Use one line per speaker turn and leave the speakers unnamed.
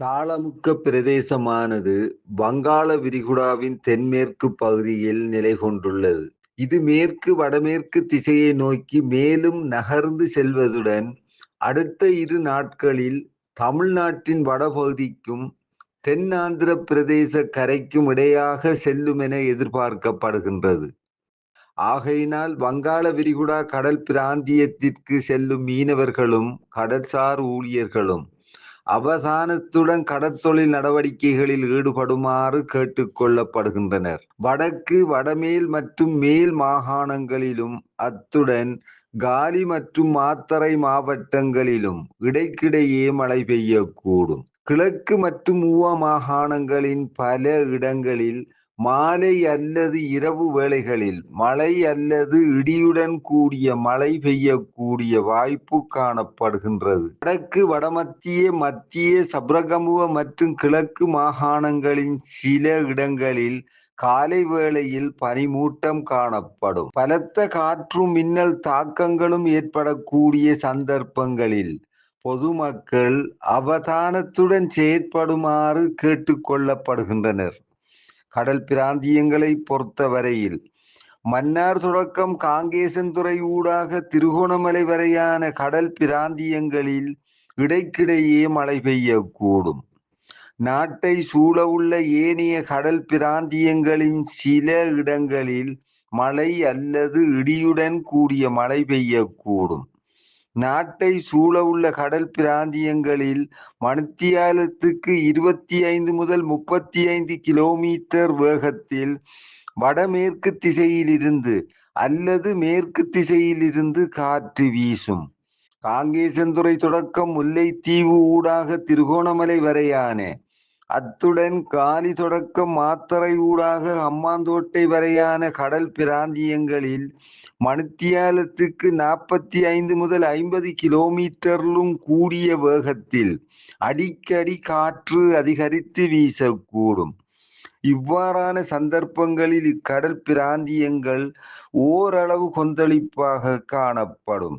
தாளமுக்க பிரதேசமானது வங்காள விரிகுடாவின் தென்மேற்கு பகுதியில் நிலை கொண்டுள்ளது. இது மேற்கு வடமேற்கு திசையை நோக்கி மேலும் நகர்ந்து செல்வதுடன், அடுத்த இரு நாட்களில் தமிழ்நாட்டின் வடபகுதிக்கும், தென்னாந்திர பிரதேச கரைக்கும் இடையாக செல்லுமென எதிர்பார்க்கப்படுகின்றது. ஆகையினால் வங்காள விரிகுடா கடல் பிராந்தியத்திற்கு செல்லும் மீனவர்களும், கடற்சார் ஊழியர்களும் அவதானத்துடன் கடற்தொழில் நடவடிக்கைகளில் ஈடுபடுமாறு கேட்டுக்கொள்ளப்படுகின்றனர் வடக்கு, வடமேல் மற்றும் மேல் மாகாணங்களிலும், அத்துடன் காலி மற்றும் மாத்தறை மாவட்டங்களிலும் இடைக்கிடையே மழை பெய்யக்கூடும். கிழக்கு மற்றும் மூவ மாகாணங்களின் பல இடங்களில் மாலை அல்லது இரவு வேளைகளில் மழை அல்லது இடியுடன் கூடிய மழை பெய்யக்கூடிய வாய்ப்பு காணப்படுகின்றது. வடக்கு, வடமத்திய, மத்திய, சப்ரகமுவ மற்றும் கிழக்கு மாகாணங்களின் சில இடங்களில் காலை வேளையில் பனிமூட்டம் காணப்படும். பலத்த காற்றும், மின்னல் தாக்கங்களும் ஏற்படக்கூடிய சந்தர்ப்பங்களில் பொதுமக்கள் அவதானத்துடன் செயற்படுமாறு கேட்டுக்கொள்ளப்படுகின்றனர் கடல் பிராந்தியங்களை பொறுத்தவரையில் மன்னார் தொடக்கம் காங்கேசன்துறை ஊடாக திருகோணமலை வரையான கடல் பிராந்தியங்களில் இடைக்கிடையே மழை பெய்யக்கூடும். நாட்டை சூழவுள்ள ஏனைய கடல் பிராந்தியங்களின் சில இடங்களில் மழை அல்லது இடியுடன் கூடிய மழை பெய்யக்கூடும். நாட்டை சூழவுள்ள கடல் பிராந்தியங்களில் மணித்தியாலத்துக்கு இருபத்தி ஐந்து முதல் முப்பத்தி ஐந்து கிலோமீட்டர் வேகத்தில் வடமேற்கு திசையிலிருந்து அல்லது மேற்கு திசையிலிருந்து காற்று வீசும். காங்கேசந்துறை தொடக்கம் முல்லைத்தீவு ஊடாக திருகோணமலை வரையான, அத்துடன் காலி தொடக்கம் மாத்தறை ஊடாக அம்மாந்தோட்டை வரையான கடல் பிராந்தியங்களில் மணித்தியாலத்துக்கு நாற்பத்தி ஐந்து முதல் ஐம்பது கிலோமீட்டரிலும் கூடிய வேகத்தில் அடிக்கடி காற்று அதிகரித்து வீசக்கூடும். இவ்வாறான சந்தர்ப்பங்களில் இக்கடல் பிராந்தியங்கள் ஓரளவு கொந்தளிப்பாக காணப்படும்.